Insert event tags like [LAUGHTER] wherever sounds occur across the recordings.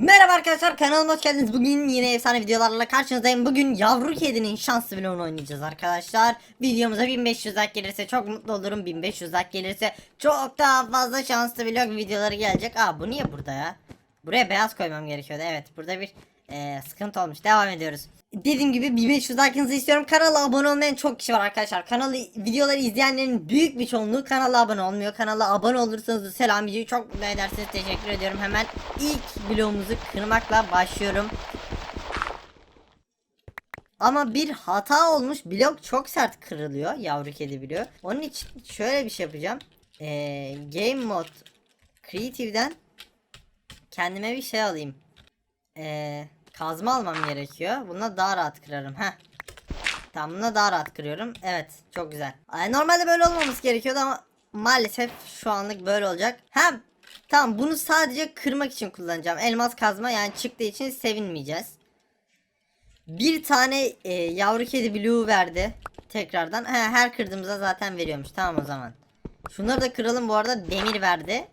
Merhaba arkadaşlar kanalıma hoş geldiniz. Bugün yine efsane videolarla karşınızdayım. Bugün yavru kedinin şanslı vlogunu oynayacağız arkadaşlar. Videomuza 1500 like gelirse çok mutlu olurum. 1500 like gelirse çok daha fazla şanslı vlog videoları gelecek. Aa bu niye burada ya? Buraya beyaz koymam gerekiyordu. Evet burada bir eee, sıkıntı olmuş. Devam ediyoruz. Dediğim gibi 1500 like'ınızı istiyorum. Kanala abone olmayan çok kişi var arkadaşlar. Kanalı videoları izleyenlerin büyük bir çoğunluğu kanala abone olmuyor. Kanala abone olursanız da selamiciyı çok mutlu edersiniz. Teşekkür ediyorum. Hemen ilk bloğumuzu kırmakla başlıyorum. Ama bir hata olmuş. Blok çok sert kırılıyor. Yavru kedi bloğu. Onun için şöyle bir şey yapacağım. Ee, game mode Creative'den kendime bir şey alayım. Ee, kazma almam gerekiyor. Bununla daha rahat kırarım. Heh. Tamam bununla daha rahat kırıyorum. Evet çok güzel. Ay, normalde böyle olmaması gerekiyordu ama maalesef şu anlık böyle olacak. Hem tamam bunu sadece kırmak için kullanacağım. Elmas kazma yani çıktığı için sevinmeyeceğiz. Bir tane e, yavru kedi blue verdi. Tekrardan. He, her kırdığımızda zaten veriyormuş. Tamam o zaman. Şunları da kıralım bu arada demir verdi.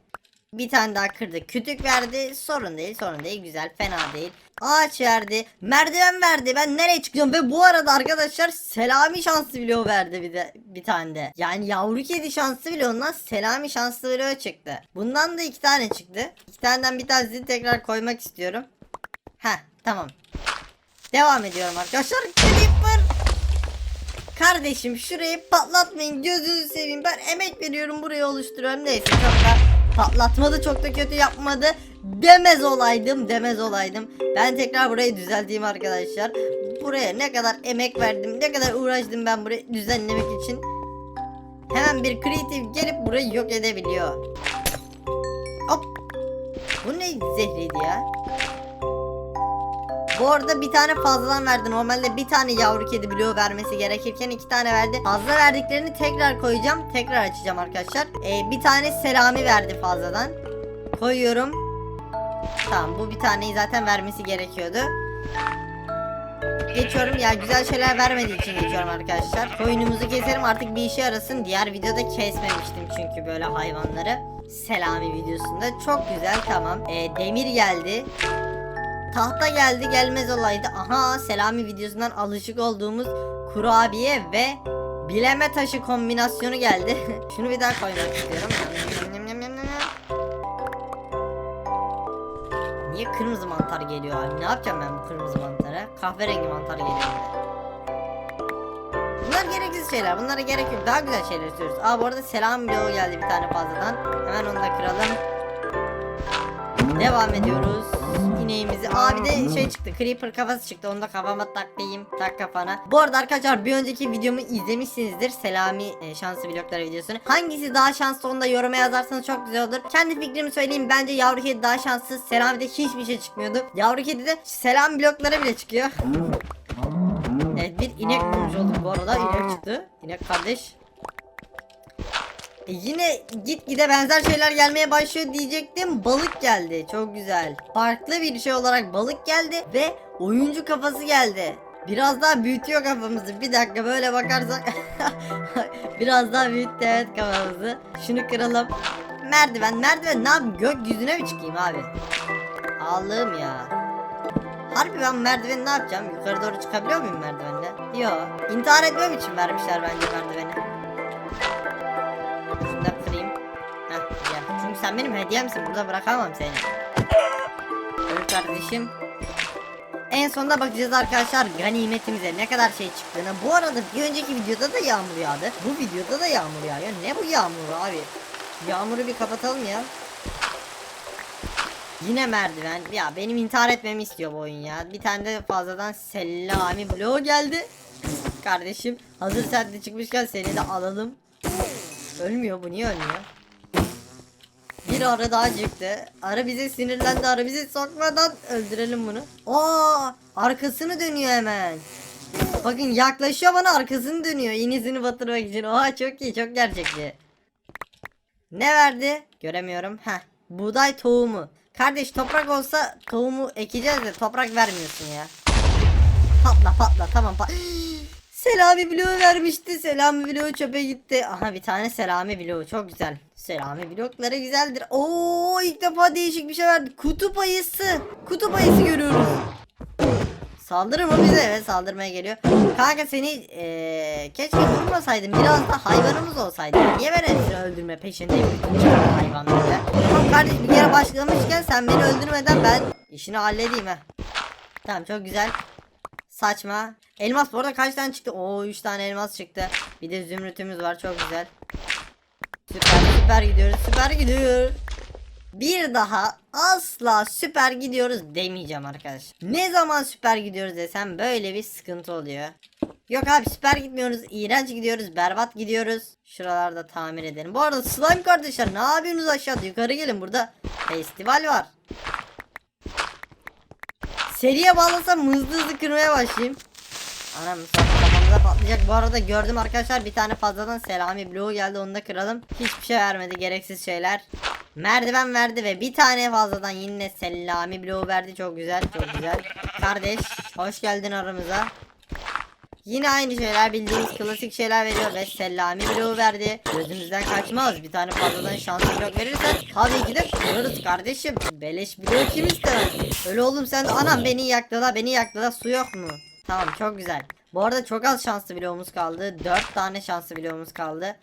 Bir tane daha kırdı. Kütük verdi. Sorun değil, sorun değil. Güzel, fena değil. Ağaç verdi. Merdiven verdi. Ben nereye çıkıyorum? Ve bu arada arkadaşlar Selami şanslı bloğu verdi bir de bir tane de. Yani yavru kedi şanslı bloğundan Selami şanslı bloğu çıktı. Bundan da iki tane çıktı. İki taneden bir tanesini tekrar koymak istiyorum. Heh, tamam. Devam ediyorum arkadaşlar. Creeper. Kardeşim şurayı patlatmayın gözünüzü seveyim ben emek veriyorum burayı oluşturuyorum neyse çok da patlatmadı çok da kötü yapmadı demez olaydım demez olaydım. Ben tekrar burayı düzelteyim arkadaşlar. Buraya ne kadar emek verdim ne kadar uğraştım ben burayı düzenlemek için. Hemen bir kreatif gelip burayı yok edebiliyor. Hop! Bu ne zehriydi ya bu arada bir tane fazladan verdi. Normalde bir tane yavru kedi bloğu vermesi gerekirken iki tane verdi. Fazla verdiklerini tekrar koyacağım. Tekrar açacağım arkadaşlar. Ee, bir tane selami verdi fazladan. Koyuyorum. Tamam bu bir taneyi zaten vermesi gerekiyordu. Geçiyorum ya güzel şeyler vermediği için geçiyorum arkadaşlar. Koyunumuzu keserim artık bir işe yarasın. Diğer videoda kesmemiştim çünkü böyle hayvanları. Selami videosunda. Çok güzel tamam. Ee, demir geldi. Tahta geldi gelmez olaydı. Aha Selami videosundan alışık olduğumuz kurabiye ve bileme taşı kombinasyonu geldi. [LAUGHS] Şunu bir daha koymak istiyorum. Niye kırmızı mantar geliyor abi? Ne yapacağım ben bu kırmızı mantara? Kahverengi mantar geliyor. Bunlar gereksiz şeyler. Bunlara gerek yok. Daha güzel şeyler istiyoruz. Aa bu arada selam bloğu geldi bir tane fazladan. Hemen onu da kıralım. Devam ediyoruz. İneğimizi. Aa bir de şey çıktı. Creeper kafası çıktı. Onu da kafama taklayayım. Tak kafana. Bu arada arkadaşlar bir önceki videomu izlemişsinizdir. Selami e, şanslı blokları videosunu. Hangisi daha şanslı onu da yoruma yazarsanız çok güzel olur. Kendi fikrimi söyleyeyim. Bence yavru kedi daha şanssız. Selami'de hiçbir şey çıkmıyordu. Yavru kedi de selam blokları bile çıkıyor. evet bir inek bulmuş olduk bu arada. İnek çıktı. İnek kardeş. E yine gitgide benzer şeyler gelmeye başlıyor diyecektim. Balık geldi. Çok güzel. Farklı bir şey olarak balık geldi ve oyuncu kafası geldi. Biraz daha büyütüyor kafamızı. Bir dakika böyle bakarsak. [LAUGHS] Biraz daha büyüttü evet kafamızı. Şunu kıralım. Merdiven merdiven ne yapayım gökyüzüne mi çıkayım abi? Allah'ım ya. Harbi ben merdiveni ne yapacağım? Yukarı doğru çıkabiliyor muyum merdivenle? Yok. İntihar etmem için vermişler bence merdiveni. Sen benim hediyemsin. Burada bırakamam seni. Evet kardeşim. En sonunda bakacağız arkadaşlar ganimetimize ne kadar şey çıktığına. Bu arada bir önceki videoda da yağmur yağdı. Bu videoda da yağmur yağıyor. Ne bu yağmur abi? Yağmuru bir kapatalım ya. Yine merdiven. Ya benim intihar etmemi istiyor bu oyun ya. Bir tane de fazladan Selami bloğu geldi. Kardeşim hazır sen de çıkmışken seni de alalım. Ölmüyor bu niye ölmüyor? Bir arı daha çıktı. Arı bize sinirlendi. Arı bizi sokmadan öldürelim bunu. Aa, arkasını dönüyor hemen. Bakın yaklaşıyor bana arkasını dönüyor. İğnesini batırmak için. Oha çok iyi çok gerçekçi. Ne verdi? Göremiyorum. Heh. Buğday tohumu. Kardeş toprak olsa tohumu ekeceğiz de toprak vermiyorsun ya. Patla patla tamam pat. Selami bloğu vermişti. Selami bloğu çöpe gitti. Aha bir tane Selami bloğu çok güzel. Selami blokları güzeldir. Oo ilk defa değişik bir şey verdi. Kutup ayısı. Kutup ayısı görüyoruz. Saldırır mı bize? Evet saldırmaya geliyor. Kanka seni eee keşke vurmasaydım. Biraz da hayvanımız olsaydı. Niye ben öldürme peşindeyim hayvanları? Tamam kardeş bir kere başlamışken sen beni öldürmeden ben işini halledeyim ha. Tamam çok güzel. Saçma. Elmas bu arada kaç tane çıktı? Oo 3 tane elmas çıktı. Bir de zümrütümüz var çok güzel. Süper süper gidiyoruz süper gidiyoruz. Bir daha asla süper gidiyoruz demeyeceğim arkadaşlar. Ne zaman süper gidiyoruz desem böyle bir sıkıntı oluyor. Yok abi süper gitmiyoruz. iğrenç gidiyoruz. Berbat gidiyoruz. Şuralarda tamir edelim. Bu arada slime kardeşler ne yapıyorsunuz aşağıda? Yukarı gelin burada festival var. Seriye bağlasam hızlı hızlı kırmaya başlayayım. Anam kafamıza patlayacak. Bu arada gördüm arkadaşlar bir tane fazladan Selami bloğu geldi onu da kıralım. Hiçbir şey vermedi gereksiz şeyler. Merdiven verdi ve bir tane fazladan yine Selami bloğu verdi. Çok güzel çok güzel. Kardeş hoş geldin aramıza. Yine aynı şeyler bildiğimiz klasik şeyler veriyor ve Selami bloğu verdi. Gözümüzden kaçmaz. Bir tane fazladan şanslı blok verirsen tabii ki de kırarız kardeşim. Beleş blok kim istemez. Öyle oğlum sen anam beni yaktı da beni yaktı da su yok mu? Tamam çok güzel. Bu arada çok az şanslı bloğumuz kaldı. 4 tane şanslı bloğumuz kaldı.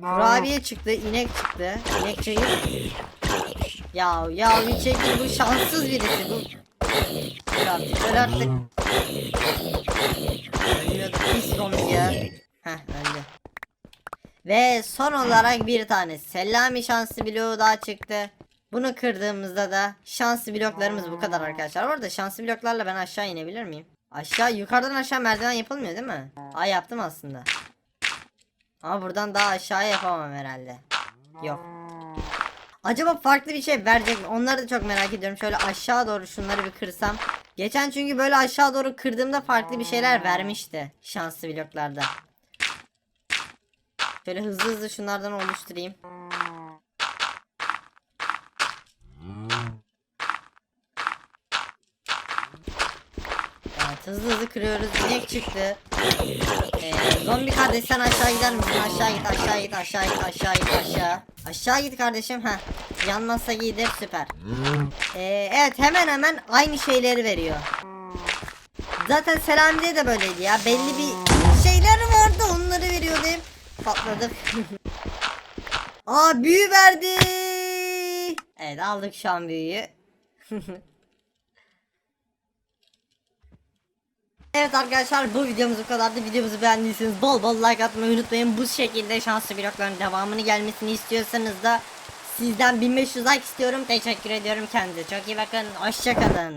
Kurabiye çıktı, inek çıktı. İnek çayı. Ya ya bir çekil bu şanssız birisi bu. Artık, öl artık. Pis zombi ya. Heh öldü. Ve son olarak bir tane Selami şanslı bloğu daha çıktı. Bunu kırdığımızda da şanslı bloklarımız bu kadar arkadaşlar. Orada şanslı bloklarla ben aşağı inebilir miyim? Aşağı yukarıdan aşağı merdiven yapılmıyor değil mi? Aa yaptım aslında. Ama buradan daha aşağıya yapamam herhalde. Yok. Acaba farklı bir şey verecek mi? Onları da çok merak ediyorum. Şöyle aşağı doğru şunları bir kırsam. Geçen çünkü böyle aşağı doğru kırdığımda farklı bir şeyler vermişti. Şanslı bloklarda. Şöyle hızlı hızlı şunlardan oluşturayım. Evet hızlı hızlı kırıyoruz. İnek çıktı. Ee, zombi kardeş sen aşağı gider misin? Aşağı git aşağı git aşağı git aşağı git aşağı. Aşağı git kardeşim. ha. Yanmazsa gider süper. Ee, evet hemen hemen aynı şeyleri veriyor. Zaten Selami'de de böyleydi ya. Belli bir şeyler vardı onları veriyordu. hep. Patladık. [LAUGHS] Aa büyü verdi. Evet aldık şu an büyüyü. [LAUGHS] Evet arkadaşlar bu videomuz bu kadardı. Videomuzu beğendiyseniz bol bol like atmayı unutmayın. Bu şekilde şanslı blokların devamını gelmesini istiyorsanız da sizden 1500 like istiyorum. Teşekkür ediyorum. Kendinize çok iyi bakın. Hoşçakalın.